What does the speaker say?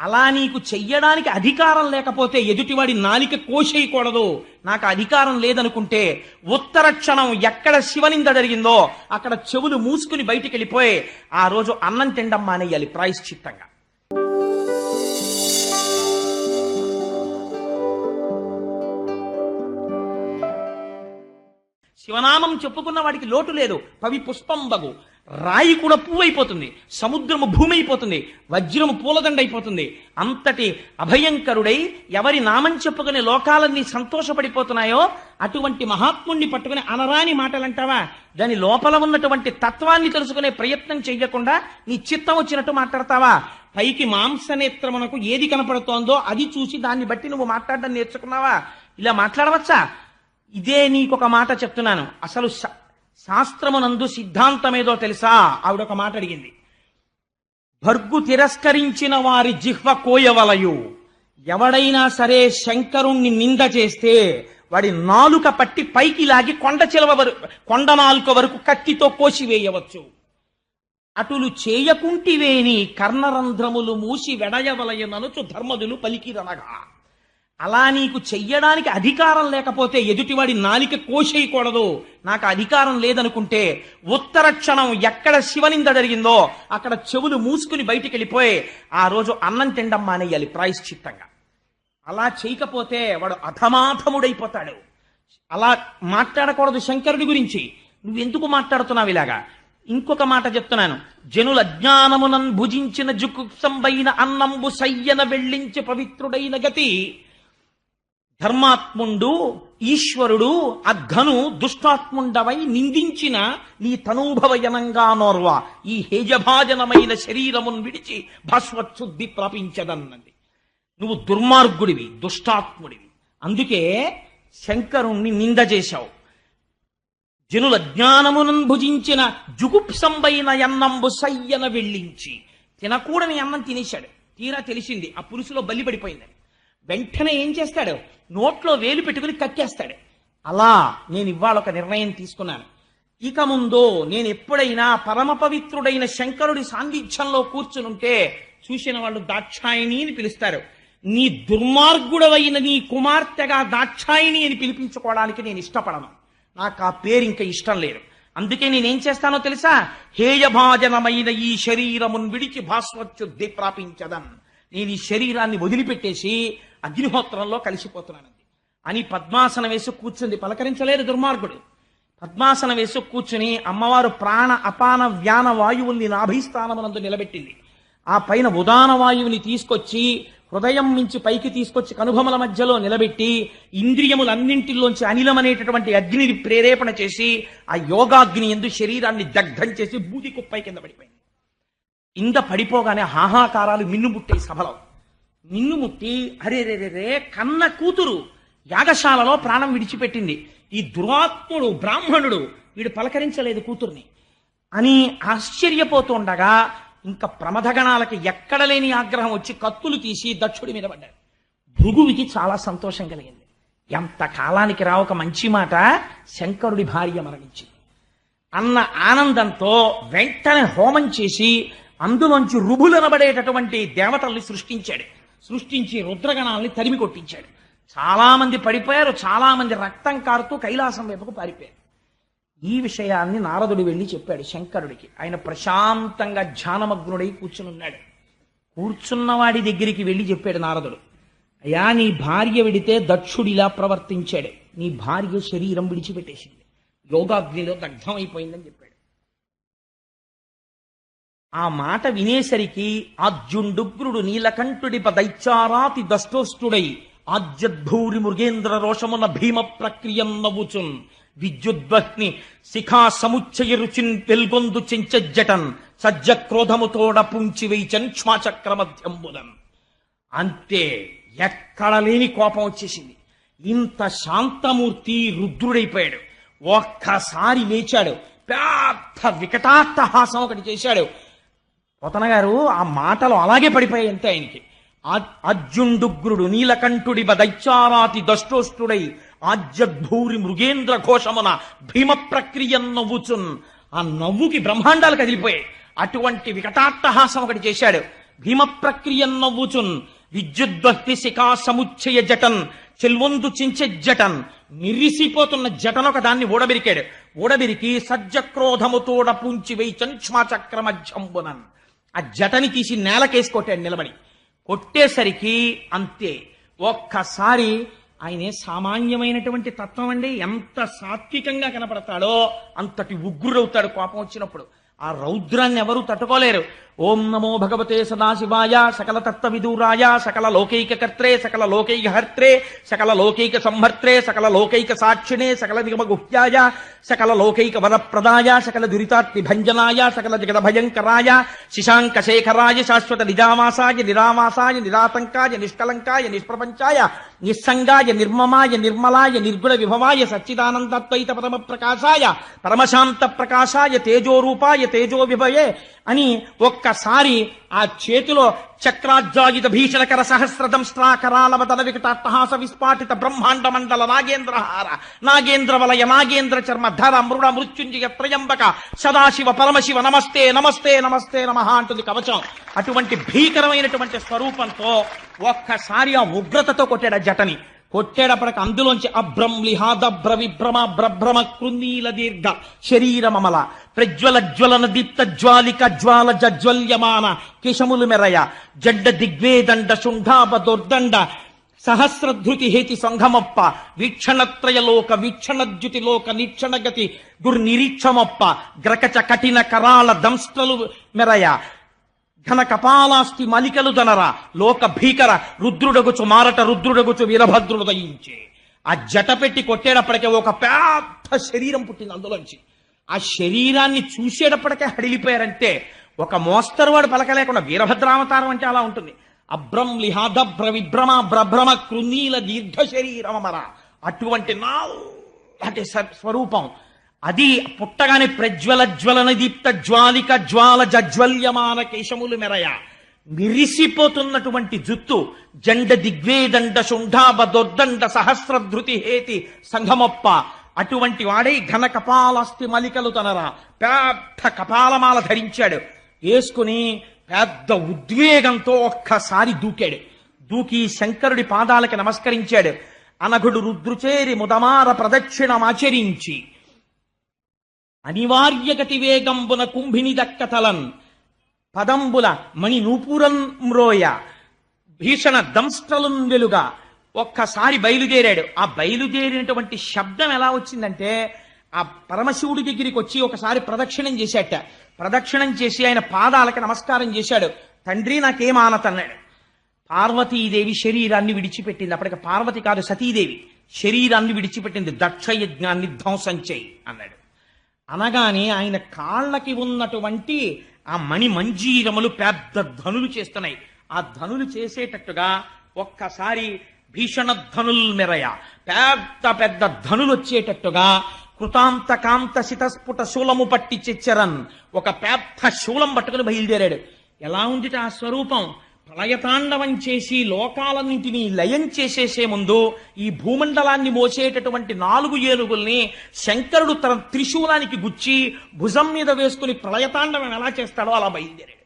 అలా నీకు చెయ్యడానికి అధికారం లేకపోతే ఎదుటివాడి నాలిక కోసేయకూడదు. నాకు అధికారం లేదనుకుంటే ఉత్తర క్షణం ఎక్కడ శివనింద జరిగిందో అక్కడ చెవులు మూసుకుని బయటికి వెళ్ళిపోయి ఆ రోజు అన్నం తిండం మానేయాలి ప్రాయశ్చిత్తంగా. శివనామం చెప్పుకున్న వాడికి లోటు లేదు. పవి పుష్పంబగు రాయి కూడా పువ్వు అయిపోతుంది సముద్రము భూమి అయిపోతుంది వజ్రము పూలదండ అయిపోతుంది అంతటి అభయంకరుడై ఎవరి నామం చెప్పుకుని లోకాలన్నీ సంతోషపడిపోతున్నాయో అటువంటి మహాత్ముణ్ణి పట్టుకుని అనరాని మాటలంటావా? దాని లోపల ఉన్నటువంటి తత్వాన్ని తెలుసుకునే ప్రయత్నం చెయ్యకుండా నీ చిత్తం వచ్చినట్టు మాట్లాడతావా? పైకి మాంసనేత్రమునకు ఏది కనపడుతోందో అది చూసి దాన్ని బట్టి నువ్వు మాట్లాడడం నేర్చుకున్నావా? ఇలా మాట్లాడవచ్చా? ఇదే నీకొక మాట చెప్తున్నాను. అసలు శాస్త్రమునందు సిద్ధాంతమేదో తెలుసా? ఆవిడ ఒక మాట అడిగింది. భర్గు తిరస్కరించిన వారి జిహ్వ కోయవలయు. ఎవడైనా సరే శంకరుణ్ణి నింద చేస్తే వాడి నాలుక పట్టి పైకి లాగి కొండ చిలవ వరకు కొండ నాలుక వరకు కత్తితో కోసివేయవచ్చు. అటులు చేయకుంటివేని కర్ణరంధ్రములు మూసి వెడయవలయననుచు ధర్మదులు పలికిరనగా. అలా నీకు చెయ్యడానికి అధికారం లేకపోతే ఎదుటివాడి నాలిక కోసేయకూడదు. నాకు అధికారం లేదనుకుంటే ఉత్తర క్షణం ఎక్కడ శివనింద జరిగిందో అక్కడ చెవులు మూసుకుని బయటికి వెళ్ళిపోయి ఆ రోజు అన్నం తిండం మానేయాలి ప్రాయశ్చిత్తంగా. అలా చేయకపోతే వాడు అధమాధముడైపోతాడు. అలా మాట్లాడకూడదు శంకరుడి గురించి. నువ్వెందుకు మాట్లాడుతున్నావు ఇలాగా? ఇంకొక మాట చెప్తున్నాను. జనుల అజ్ఞానమునన్ భుజించిన జుకుప్సంబైన అన్నంబు సయ్యన వెళ్ళించి పవిత్రుడైన గతి ధర్మాత్ముండు ఈశ్వరుడు అఘను దుష్టాత్ముండవై నిందించిన నీ తనూభవయనంగా నోర్వ ఈ హేజభాజనమైన శరీరమును విడిచి భస్వచ్చుద్ధి ప్రాపించదన్నది. నువ్వు దుర్మార్గుడివి దుష్టాత్ముడివి. అందుకే శంకరుణ్ణి నింద చేశావు. జనుల జ్ఞానములను భుజించిన జుగుప్సంబైన ఎన్నంబు సయ్యన వెళ్ళించి తినకూడని అన్నం తినేశాడు. తీరా తెలిసింది ఆ పులుసులో బలి పడిపోయిందని. వెంటనే ఏం చేస్తాడు? నోట్లో వేలు పెట్టుకుని కక్కేస్తాడు. అలా నేను ఇవాళ ఒక నిర్ణయం తీసుకున్నాను. ఇక ముందు నేను ఎప్పుడైనా పరమ పవిత్రుడైన శంకరుడి సాన్నిధ్యంలో కూర్చునుంటే చూసిన వాళ్ళు దాక్షాయిని అని పిలుస్తారు. నీ దుర్మార్గుడవైన నీ కుమార్తెగా దాక్షాయిని అని పిలిపించుకోవడానికి నేను ఇష్టపడను. నాకు ఆ పేరు ఇంకా ఇష్టం లేదు. అందుకే నేనేం చేస్తానో తెలుసా? హేయభాజనమైన ఈ శరీరమున్ విడిచి భాస్వచ్యుద్ధి ప్రాపించదన్ నేను ఈ శరీరాన్ని వదిలిపెట్టేసి అగ్నిహోత్రంలో కలిసిపోతున్నానండి అని పద్మాసనం వేసి కూర్చుంది. పలకరించలేదు దుర్మార్గుడు. పద్మాసనం వేసి కూర్చుని అమ్మవారు ప్రాణ అపాన వ్యాన వాయువుల్ని నాభిస్థానమునందు నిలబెట్టింది. ఆ పైన ఉదాన వాయువుని తీసుకొచ్చి హృదయం నుంచి పైకి తీసుకొచ్చి కనుభముల మధ్యలో నిలబెట్టి ఇంద్రియములన్నింటిలోంచి అనిలం అనేటటువంటి అగ్నిని ప్రేరేపణ చేసి ఆ యోగాగ్ని ఎందు శరీరాన్ని దగ్ధం చేసి బూది కుప్పై కింద పడిపోయింది. ఇంద పడిపోగానే హాహాకారాలు మిన్నుముట్టాయి సభలో. మిన్నుముట్టి అరే రే రే కన్న కూతురు యాగశాలలో ప్రాణం విడిచిపెట్టింది. ఈ దురాత్ముడు బ్రాహ్మణుడు వీడు పలకరించలేదు కూతుర్ని. అని ఆశ్చర్యపోతుండగా ఇంకా ప్రమథగణాలకి ఎక్కడ లేని ఆగ్రహం వచ్చి కత్తులు తీసి దక్షుడి మీద పడ్డారు భృగువికి చాలా సంతోషం కలిగింది. ఎంత కాలానికి రా ఒక మంచి మాట? శంకరుడి భార్య మరణించింది. అన్న ఆనందంతో వెంటనే హోమం చేసి అందులోంచి రుభులనబడేటటువంటి దేవతల్ని సృష్టించాడు. సృష్టించి రుద్రగణాల్ని తరిమి కొట్టించాడు. చాలామంది పడిపోయారు చాలా మంది రక్తం కారుతూ కైలాసం వైపుకు పారిపోయారు. ఈ విషయాన్ని నారదుడు వెళ్ళి చెప్పాడు శంకరుడికి. ఆయన ప్రశాంతంగా ధ్యానమగ్నుడై కూర్చునున్నాడు. కూర్చున్నవాడి దగ్గరికి వెళ్ళి చెప్పాడు నారదుడు. అయ్యా నీ భార్య విడితే దక్షుడిలా ప్రవర్తించాడు. నీ భార్య శరీరం విడిచిపెట్టేసింది. యోగాగ్నిలో దగ్ధమైపోయిందని చెప్పాడు. ఆ మాట వినేసరికి ఆద్యుండుగ్రుడు నీలకంఠుడి దైత్యారాతి దష్టోష్టుడై ఆద్యద్భూరి మృగేంద్ర రోషమున భీమ ప్రక్రియం నవ్వుచున్ విద్యుద్వహ్ని శిఖా సముచ్చయ రుచిన్ వెల్గొందు చెంచజ్జటన్ సజ్జ క్రోధముతోడ పుంచి వైచన్ శ్వాచక్రమధ్యంబుదన్ అంతే ఎక్కడ లేని కోపం వచ్చేసింది. ఇంత శాంతమూర్తి రుద్రుడైపోయాడు. ఒక్కసారి లేచాడు. పెద్ద వికటాట్టహాసం ఒకటి చేశాడు. పోతన గారు ఆ మాటలు అలాగే పడిపోయాయి అంతే ఆయనకి. అర్జుండుగ్రుడు నీలకంఠుడి బదైచారాతి దష్టోష్టుడై ఆజ్యద్భూరి మృగేంద్ర ఘోషమున భీమ ప్రక్రియ నవ్వుచున్. ఆ నవ్వుకి బ్రహ్మాండాలు కదిలిపోయాయి. అటువంటి వికటాట్టహాసం ఒకటి చేశాడు. భీమ ప్రక్రియ నవ్వుచున్. విద్యుద్భక్తి శిఖా సముచ్చయ జటన్. చెల్వొందు చించే జటన్. నిరిసిపోతున్న జటన్ ఒక దాన్ని ఊడబిరికాడు. ఊడబిరికి సజ్జక్రోధముతోడ పుంచి వేయి చంక్ష్మచక్ర మధ్యంబునన్ ఆ జటని తీసి నేలకేసి కొట్టాడు నిలబడి. కొట్టేసరికి అంతే. ఒక్కసారి ఆయనే సామాన్యమైనటువంటి తత్వం అండి. ఎంత సాత్వికంగా కనపడతాడో అంతటి ఉగ్రుడవుతాడు కోపం వచ్చినప్పుడు. ఆ రౌద్రాన్ని ఎవరూ తట్టుకోలేరు. ఓం నమో భగవతే సదాశివాయ సకల తత్వ విదూరాయ సకల లోకైక కర్త్రే సకల లోకైక హర్త్రే సకల లోకైక సంహర్త్రే సకల లోకైక సాక్షిణే సకల నిగమ గుహ్యాయ సకల లోకైక వరప్రదాయ సకల దురితాత్మి భంజనాయ సకల జగద భయంకరాయ శిశాంక శేఖరాయ శాశ్వత నిజామాసాయ నిరామాసాయ నిరాతంకాయ నిష్కలంకాయ నిష్ప్రపంచాయ నిస్సంగాయ నిర్మమాయ నిర్మలాయ నిర్గుణ విభవాయ సచ్చిదానందత్వైత పరమ ప్రకాశాయ పరమశాంత ప్రకాశాయ తేజోరూపాయ తేజో విభయే అని ఒక్కసారి ఆ చేతిలో చక్రాజ్జాయుధ భీషణకర సహస్రదంస్ట్రాకరాలవతల వికటాట్టహాస విస్ఫాటిత బ్రహ్మాండ మండల నాగేంద్రహార నాగేంద్ర వలయ నాగేంద్ర చర్మ ధర మృడ మృత్యుంజయ త్రయంబక సదాశివ పరమశివ నమస్తే నమస్తే నమస్తే నమ అంటుంది కవచం. అటువంటి భీకరమైనటువంటి స్వరూపంతో ఒక్కసారి ఆ ఉగ్రతతో కొట్టాడు ఆ జటని. కొట్టేటప్పటికి అందులోంచి అభ్రం లిహాదభ్ర విభ్రమ భ్రభ్రమ కృన్నీల దీర్ఘ శరీరమమల ప్రజ్వల జ్వలన దీప్త జ్వాలిక జ్వాల జజ్వల్యమాన కిషములు మెరయ జడ్డ దిగ్వేదండ శుంఠాప దుర్దండ సహస్రధృతి హేతి సంఘమప్ప వీక్షణత్రయలోక వీక్షణద్యుతిలోక నీక్షణగతి దుర్నిరీక్షమప్ప గ్రకచ కఠిన కరాళ దంస్ట్రలు మెరయ ఘన కపాలాస్తి మలికలు దనర లోక భీకర రుద్రుడగుచు మారట రుద్రుడగుచు వీరభద్రుడు దయించే ఆ జట పెట్టి కొట్టేటప్పటికే ఒక పెద్ద శరీరం పుట్టింది అందులోంచి. ఆ శరీరాన్ని చూసేటప్పటికే హడిలిపోయారంటే ఒక మోస్తరువాడు పలకలేకుండా వీరభద్రావతారం అంటే అలా ఉంటుంది. అభ్రం లిహాదభ్ర విభ్రమ భ్రభ్రమ కృనీల దీర్ఘ శరీరమర అటువంటి నాటి స్వరూపం. అది పుట్టగానే ప్రజ్వల జ్వలన దీప్త జ్వాలిక జ్వాల జజ్వల్యమాన కేశములు మెరయ. మిరిసిపోతున్నటువంటి జుత్తు జండ దిగ్వేదండ శుంఠాబ దొద్దండ సహస్రధృతి హేతి సంఘమొప్ప. అటువంటి వాడై ఘన కపాలస్తి మలికలు తనరా. పెద్ద కపాలమాల ధరించాడు. వేసుకుని పెద్ద ఉద్వేగంతో ఒక్కసారి దూకాడు. దూకి శంకరుడి పాదాలకి నమస్కరించాడు. అనఘుడు రుద్రుచేరి ముదమార ప్రదక్షిణమాచరించి అనివార్యగతి వేగంబున కుంభిని దక్కతలన్. పదంబుల మణి నూపురం మ్రోయ. భీషణ దంస్ట్రలున్ వెలుగా. ఒక్కసారి బయలుదేరాడు. ఆ బయలుదేరినటువంటి శబ్దం ఎలా వచ్చిందంటే ఆ పరమశివుడి దగ్గరికి వచ్చి ఒకసారి ప్రదక్షిణం చేశాట ప్రదక్షిణం చేసి ఆయన పాదాలకి నమస్కారం చేశాడు. తండ్రి నాకేం ఆనతన్నాడు పార్వతీదేవి శరీరాన్ని విడిచిపెట్టింది. అప్పటికి పార్వతి కాదు సతీదేవి. శరీరాన్ని విడిచిపెట్టింది దక్ష యజ్ఞాన్ని ధ్వంసం చేయి అన్నాడు. అనగానే ఆయన కాళ్ళకి ఉన్నటువంటి ఆ మణి మంజీరములు పెద్ద ధనులు చేస్తున్నాయి. ఆ ధనులు చేసేటట్టుగా ఒక్కసారి భీషణ ధనుల్ మెరయ. పెద్ద పెద్ద ధనులు వచ్చేటట్టుగా కృతాంత కాంత శితస్ఫుట శూలము పట్టి చెచ్చరన్. ఒక పెద్ద శూలం పట్టుకుని బయలుదేరాడు. ఎలా ఉంది ఆ స్వరూపం? ప్రళయతాండవం చేసి లోకాలన్నింటినీ లయం చేసేసే ముందు ఈ భూమండలాన్ని మోసేటటువంటి నాలుగు ఏనుగుల్ని శంకరుడు తన త్రిశూలానికి గుచ్చి భుజం మీద వేసుకుని ప్రళయతాండవం ఎలా చేస్తాడో అలా బయలుదేరాడు.